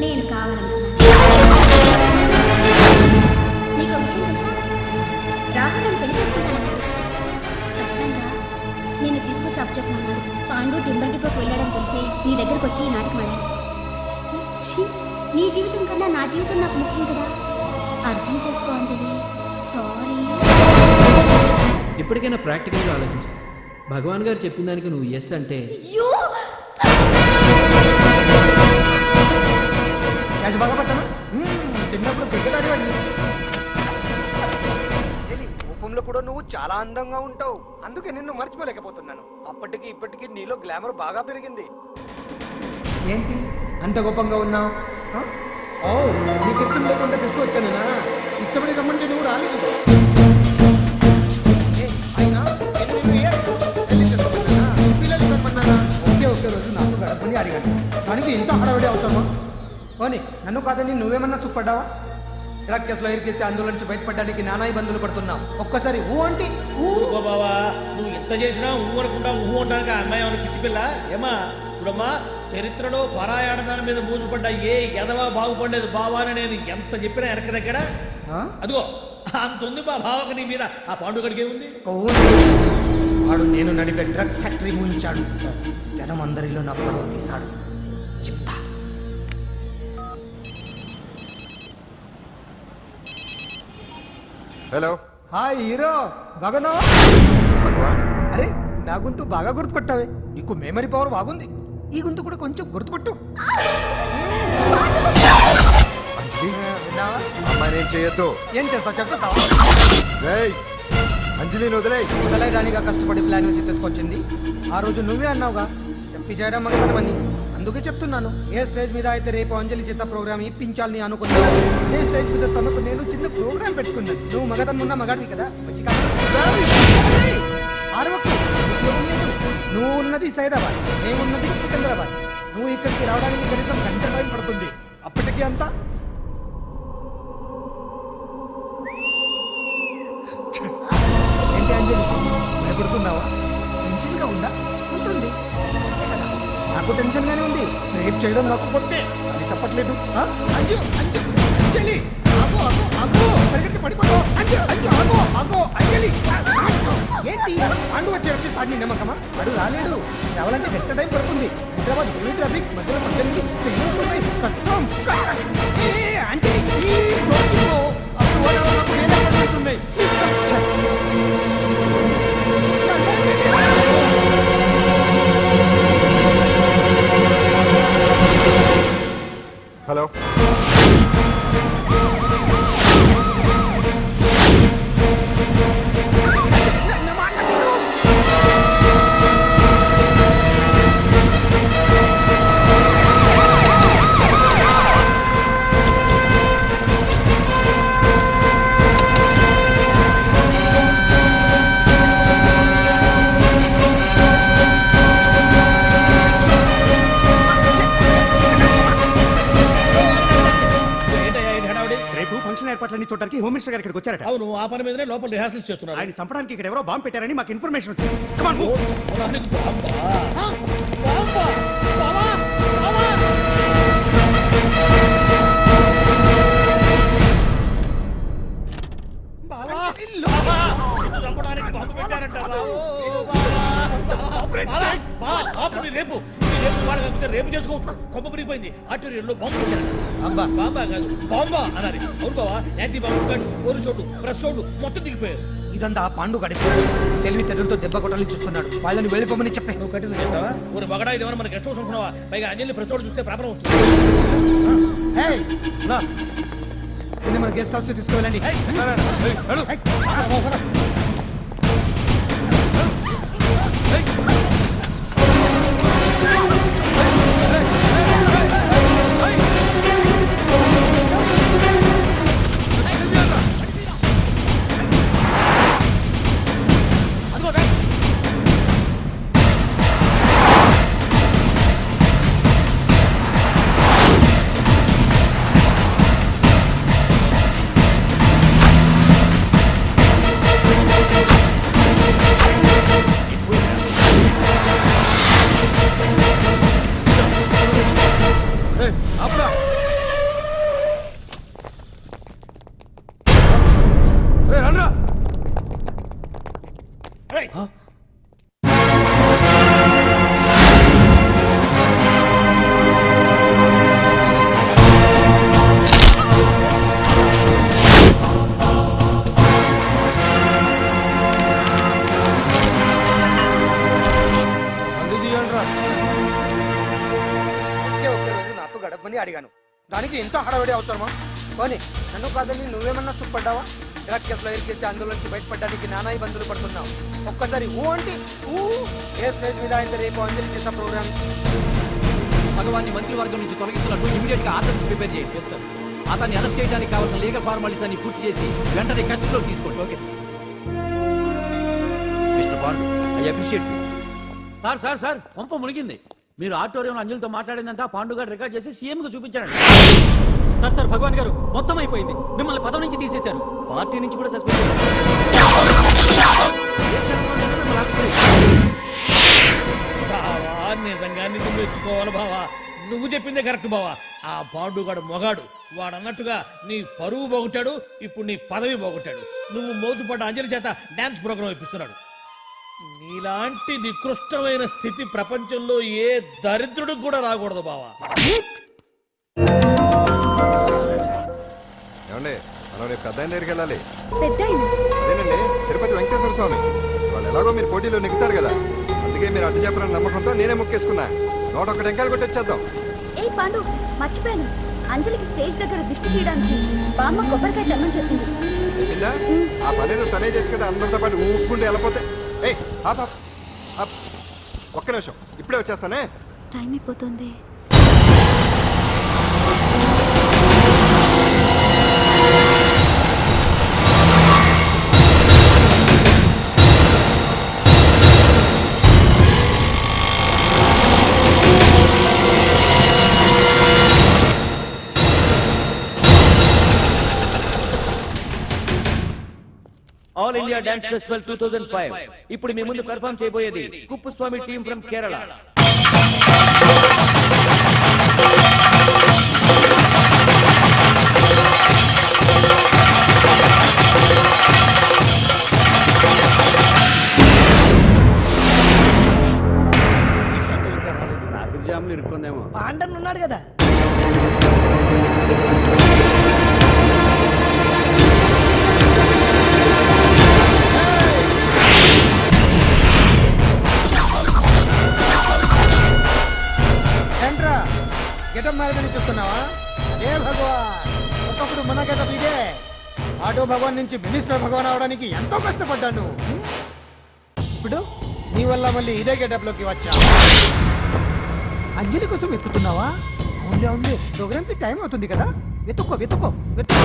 నేను కావాలనుకున్నాను. నీకు విషయం తెలుసా? రాహుల్ పెళ్ళి కట్నంగా నేను తీసుకొచ్చి అప్పచెప్పమన్నాడు పాండు టింబర్ డిపోకి వెళ్ళాడని తెలిసి నీ దగ్గరకు వచ్చి ఈ నాటకం ఆడాను. నీ జీవితం కన్నా నా జీవితం నాకు ముఖ్యం కదా? అర్థం చేసుకో అంజలి. సారీ ఇప్పటికైనా ప్రాక్టికల్గా ఆలోచించు. భగవాన్ గారు చెప్పిన దానికి నువ్వు ఎస్ అంటే చాలా అందంగా ఉంటావు. అందుకే నిన్ను మర్చిపోలేకపోతున్నాను. అప్పటికి ఇప్పటికి నీలో గ్లామర్ బాగా పెరిగింది. ఏంటి? అంత గొప్పంగా ఉన్నావు? ఓ నీకు ఇష్టం లేకుండా తీసుకువచ్చానా? ఇష్టపడి రమ్మంటే నువ్వు రాలేదు ఒకే రోజు నాకు గడపని అడిగాను. దానికి ఇంత హడావిడి అవసరమా? పోనీ నన్ను కాదని నువ్వేమన్నా సుఖపడ్డావా? డ్రగ్ కేసులో ఇరికిస్తే అందులో నుంచి బయటపడడానికి నానా ఇబ్బందులు పడుతున్నావు ఒక్కసారి ఊ అంటే ఊ. బావా నువ్వు ఎంత చేసినా ఊ అనుకుంటా ఊ అంటానికి ఆ అమ్మాయి ఏమైనా పిచ్చి పిల్ల? ఏమా? ఇప్పుడమ్మా చరిత్రలో పరాయాడదాని మీద మూజుపడ్డ ఏ ఎదవా బాగుపడలేదు బావా అని నేను ఎంత చెప్పినా వెనక దగ్గర? అదిగో అంత ఉంది బా బావకు నీ మీద. ఆ పాండుగడికి ఏముంది. వాడు నేను నడిపే డ్రగ్స్ ఫ్యాక్టరీ ముయించాడు జనం అందరిలో నా పరువు తీశాడు. చెప్తా. హలో. Hi hero. బాగున్నావా భగవాన్. అరే నా గొంతు బాగా గుర్తుపట్టావే. నీకు మెమరీ పవర్ బాగుంది. ఈ గొంతు కూడా కొంచెం గుర్తుపట్టు. అంజలి? విన్నావా అమ్మాయి నేను చేయొద్దు. ఏం చేస్తావు? చెప్తావా రేయ్ అంజలిని వదిలేయ్. వదలైదానిగా కష్టపడి ప్లాన్ వేసి తీసుకొచ్చింది ఆ రోజు నువ్వే అన్నావుగా. చెప్పి చేయడం మగతనమని అందుకే చెప్తున్నాను. ఏ స్టేజ్ మీద అయితే రేపు అంజలి చిత్త ప్రోగ్రామ్ ఇప్పించాలని అనుకున్నాను ఏ స్టేజ్ మీద తనకు నేను చిన్న ప్రోగ్రామ్ పెట్టుకున్నాను. నువ్వు మగతను ఉన్న మగాడివి కదా వచ్చి లేదు. నువ్వు ఉన్నది సైదాబాద్ నేను ఉన్నది సికింద్రాబాద్. నువ్వు ఇక్కడికి రావడానికి కనీసం గంట టైం పడుతుంది. అప్పటికి అంతా? ఏంటి అంజలి? భయపడుతున్నావా? టెన్షన్గా ఉందా? నాకు టెన్షన్గానే ఉంది. రేప్ చేయడం నాకు పొత్తే. అది తప్పట్లేదు. ఆ? అంజు అంజు అంజలి! ఆగో ఆగో ఆగో! పరిగెత్తి పడిపోతావు. అంజు అంజు ఆగో ఆగో అంజలి! అంజు. ఏంటి? పాండు వచ్చే వచ్చి పాడిని నమ్మకమా వాడు రాలేడు. రావాలంటే ఎంత టైం పడుతుంది. హైదరాబాద్ హెవీ ట్రాఫిక్ మధ్యలో పద్దెనిమిది. ఉన్నాయి కష్టం. కష్టం. హలో రేపు ఫంక్షన్ ఏర్పాట్లన్నీ చూడడానికి హోమ్ మినిస్టర్ గారు ఇక్కడికి వచ్చారట అవును ఆ పని మీదనే లోపల రిహార్సల్స్ చేస్తున్నారు ఆయన చంపడానికి ఇక్కడ ఎవరో బాంబు పెట్టారని మాకు ఇన్ఫర్మేషన్ వచ్చింది Come on, ఓ, move. పొలానికి బాంబా? ఆ, బాంబా? బావా? బావా? బావా? బావా? నిన్ను చంపడానికి బాంబు? ఓ? బావా? రేపు రేపు వాడు కాకపోతే రేపు చేసుకోవచ్చు కొమ్మ మురిగిపోయింది ఆర్టీరియల్లో బాంబు బాంబా? బాంబా కాదు బాంబా అన్నారు అవును బావా యాంటీ బాంబ్ స్క్వాడ్ పోలీసు వాళ్ళు ప్రెస్ వాళ్ళు మొత్తం దిగిపోయారు ఇదంతా ఆ పాండు గడిపి తెలివి తెడ్డంతో దెబ్బ కొట్టాలని చూస్తున్నాడు వాళ్ళని వెళ్ళిపోమని చెప్పే నువ్వు కంటిన్యూ చేస్తావా ఊరు మగడా ఇది ఏమన్నా మన గెస్ట్ హౌస్ అనుకున్నావా పైగా అంజలి ప్రెస్ వాళ్ళు చూస్తే ప్రాబ్లం వస్తుంది మన గెస్ట్ హౌస్ తీసుకువెళ్ళండి అడిగాను. దానికి ఎంతో హడావిడి అవసరమా? పోనీ నన్ను కాదని నువ్వేమన్నా సుఖపడ్డావా? డ్రగ్ కేసులో ఇరికిస్తే అందులో నుంచి బయటపడడానికి నానా ఇబ్బందులు పడుతున్నావు ఒక్కసారి ఊ అంటే ఊ. ఏ స్టేజ్ మీద అయితే రేపు అంజలి చేసిన ప్రోగ్రామ్? భగవాన్ని మంత్రివర్గం నుంచి తొలగించినట్టు ఇమీడియట్గా ఆర్డర్ ప్రిపేర్ చేయండి. సార్ అతన్ని అరెస్ట్ చేయడానికి కావాల్సిన లీగల్ ఫార్మాలిటీస్ అన్ని పూర్తి చేసి వెంటనే కస్టడీలో తీసుకోండి. Okay sir mister Pandu I appreciate sir sir sir కొంప మునిగింది. మీరు ఆడిటోరియంలో అంజలితో మాట్లాడిందంతా పాండు గారు రికార్డ్ చేసి సీఎం కు చూపించారండి సార్ సార్ భగవాన్ గారు మొత్తం అయిపోయింది. మిమ్మల్ని పదవి నుంచి తీసేశారు. పార్టీ నుంచి కూడా సస్పెండ్ బావా నిజంగా నిన్ను మెచ్చుకోవాలి బావా. నువ్వు చెప్పిందే కరెక్ట్ బావా. ఆ పాండుగాడు మొగాడు. వాడు అన్నట్టుగా నీ పరువు పోగొట్టాడు ఇప్పుడు నీ పదవి పోగొట్టాడు. నువ్వు మోతుపడ్డ అంజలి చేత డాన్స్ ప్రోగ్రాం ఇప్పిస్తున్నాడు. నీలాంటి నికృష్టమైన స్థితి ప్రపంచంలో ఏ దరిద్రుడికి కూడా రాకూడదు బావా. ఏమండి మనం రేపు పెద్ద ఆయన దగ్గరికి వెళ్ళాలి. పెద్ద ఆయన అదేనండి తిరుపతి వెంకటేశ్వర స్వామి. వాళ్ళు ఎలాగో మీరు పోటీలో నెగ్గుతారు కదా. అందుకే మీరు అడ్డు చెప్పరని నమ్మకంతో నేనే ముక్కేసుకున్నా. నూట ఒక్క టెంకాయలు కొట్టి వచ్చేద్దాం ఏ పాండు మర్చిపోయాను. అంజలికి స్టేజ్ దగ్గర దిష్టి తీయడానికి బామ్మ కొబ్బరికాయ తెమ్మని చెప్పింది. చెప్పిందా ఆ పని ఏదో తనే చేసి కదా అందరితో పాటు ఊపుకుంటూ వెళ్ళిపోతే. ఏ ఆప్ ఆప్, ఆప్. ఒక్క నిమిషం ఇప్పుడే వచ్చేస్తానే. టైం అయిపోతుంది. Dance festival two thousand five ఇప్పుడు మీ ముందు పెర్ఫామ్ చేయబోయేది Kuppuswamy team from Kerala traffic జామ్లు ఇరుక్కుందేమో. పాండన్ ఉన్నాడు కదా. గెటప్ ఇదే ఆటో భగవాన్ నుంచి మినిస్టర్ భగవాన్ అవడానికి ఎంతో కష్టపడ్డాను. ఇప్పుడు నీ వల్ల మళ్ళీ ఇదే గెటప్లోకి వచ్చా? అంజలి కోసం వెతుకుతున్నావా? అవునులే అవునులే ప్రోగ్రామ్కి టైం అవుతుంది కదా? వెతుక్కో వెతుక్కో వెతుక్కో.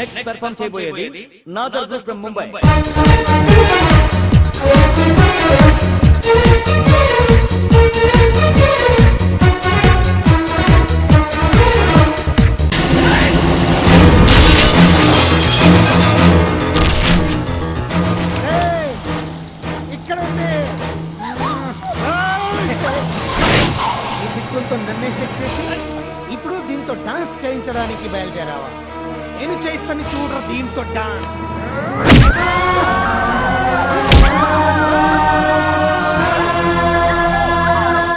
నెక్స్ట్ పెర్ఫామ్ చేయబోయేది నాదర్ ఫ్రమ్ ముంబై! చేయించడానికి బయలుదేరావా? నేను చేయిస్తాను చూడరా దీంతో dance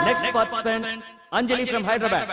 next participant Anjali from Hyderabad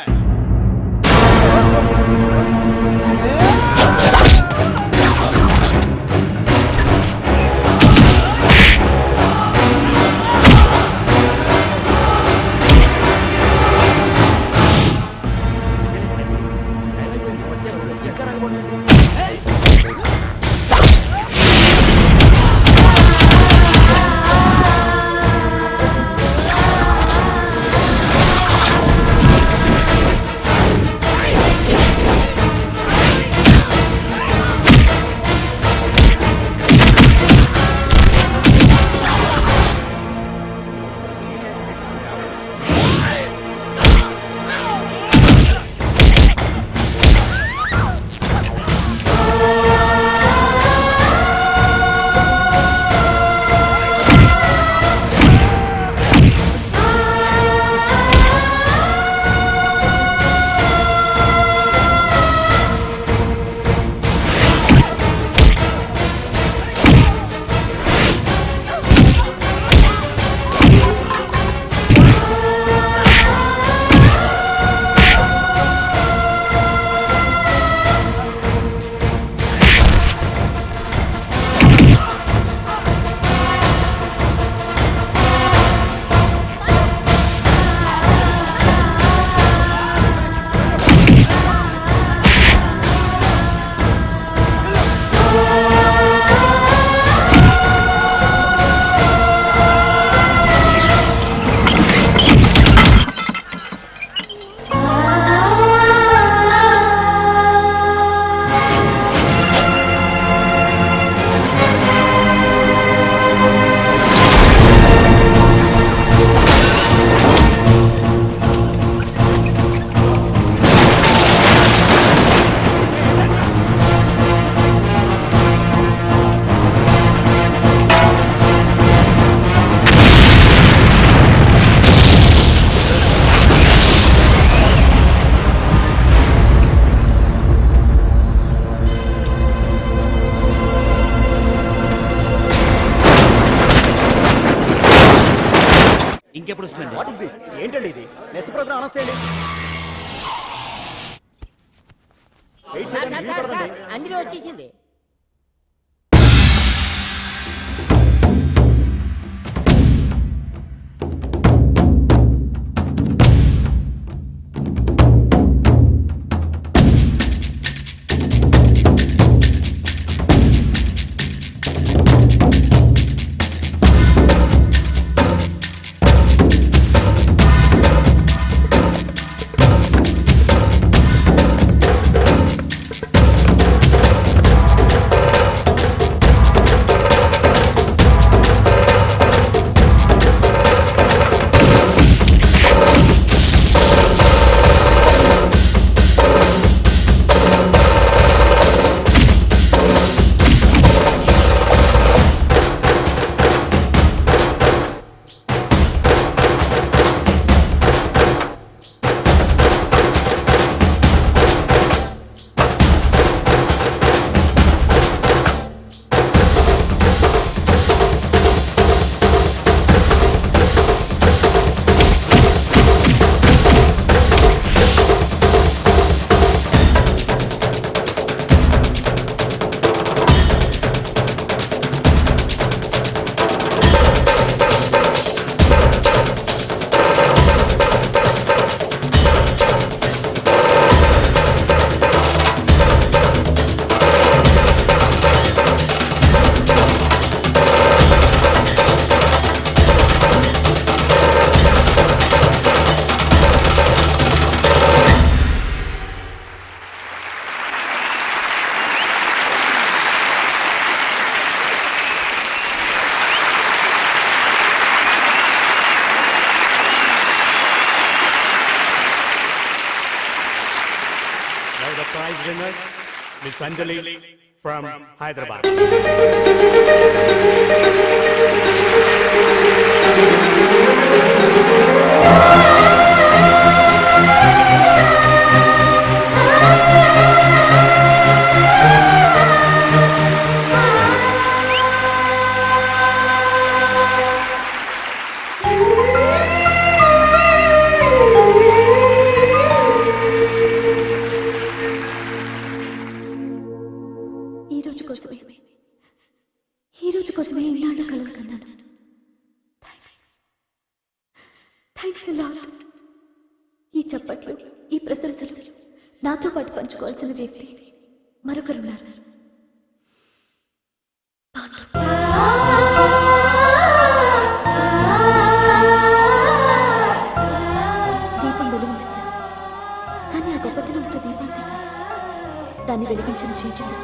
next అందులో వచ్చేసింది Sanjali from Hyderabad. Hyderabad. చప్పట్లు ఈ ప్రశంసలు. నాతో పాటు పంచుకోవాల్సిన వ్యక్తి మరొకరున్నారు దీపం వెలుగునిస్తుంది. కానీ ఆ గొప్పతనం ఒక దీపంతే కాదు. దాన్ని వెలిగించిన చేయించింది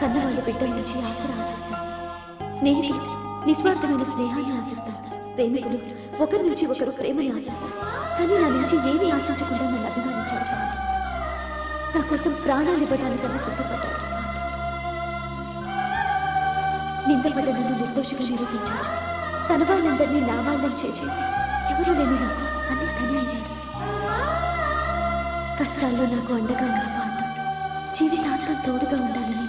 కన్నవాళ్ళ బిడ్డల నుంచి ఆశలు ఆశిస్తుంది స్నేహితులు నిస్వార్థమైన స్నేహాన్ని ఆశిస్తారు ప్రేమికులు ఒకరి నుంచి ఒకరు ప్రేమని ఆశిస్తారు. కానీ నా నుంచి ఏమీ ఆశించకుండా నన్ను అభిమానించారు నా కోసం ప్రాణాలు ఇవ్వడానికన్నా సిద్ధపడ్డారు నిందపడ్డ నన్ను నిర్దోషిగా నిరూపించారు తన వాళ్ళందరినీ నా వాళ్ళని చేసేసి ఎవరు లేని నాకు అన్ని తనే అయ్యాడు. కష్టాల్లో నాకు అండగా కాపాడు జీవితాంతం తోడుగా ఉండాలని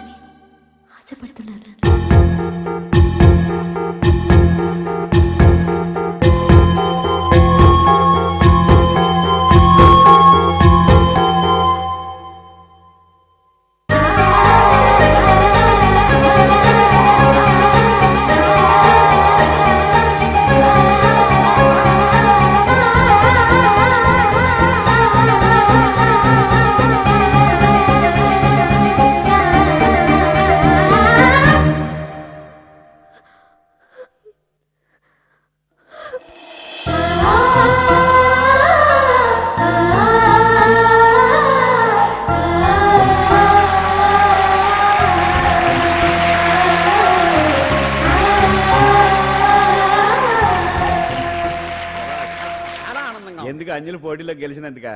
అంజలి పోటీలో గెలిచినందుక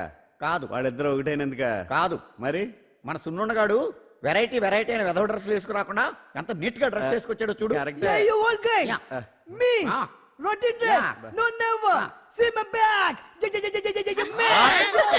కాదు వాళ్ళిద్దరు ఒకటైనందుక కాదు మరి మన సున్నుండగాడు వెరైటీ వెరైటీ అయిన వెధవ డ్రెస్లు వేసుకురాకుండా ఎంత నీట్గా డ్రెస్ వేసుకొచ్చాడు చూడు roti dress no never see my back జ జ జ జ జ జ మై